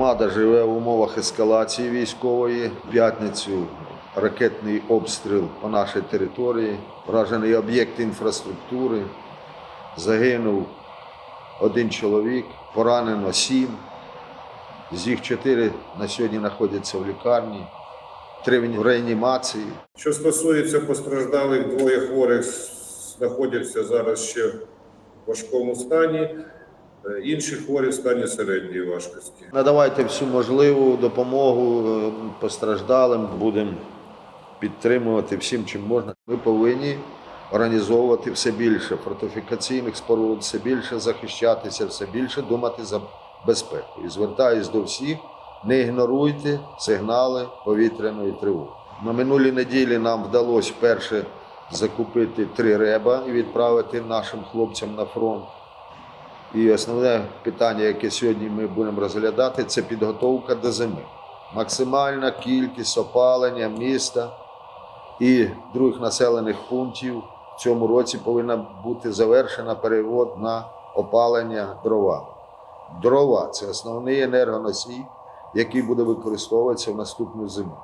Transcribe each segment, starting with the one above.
Громада живе в умовах ескалації військової. В П'ятницю ракетний обстріл по нашій території, вражений об'єкт інфраструктури. Загинув один чоловік, поранено сім. З їх чотири на сьогодні знаходяться в лікарні, три в реанімації. Що стосується постраждалих, двоє хворих знаходяться зараз ще в важкому стані. Е, Інші хворі в стані середньої важкості. Надавайте всю можливу допомогу е, постраждалим. Будемо підтримувати всім, чим можна. Ми повинні організовувати все більше фортифікаційних споруд, все більше захищатися, все більше думати за безпеку. І звертаюсь до всіх, не ігноруйте сигнали повітряної тривоги. На минулій неділі нам вдалося вперше закупити три реба і відправити нашим хлопцям на фронт. І основне питання, яке сьогодні ми будемо розглядати, це підготовка до зими. Максимальна кількість опалення міста і других населених пунктів в цьому році повинна бути завершена перевод на опалення дровами. Дрова це основний енергоносій, який буде використовуватися в наступну зиму.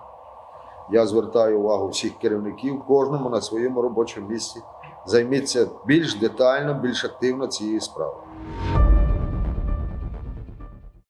Я звертаю увагу всіх керівників, кожному на своєму робочому місці. Займіться більш детально, більш активно цією справою.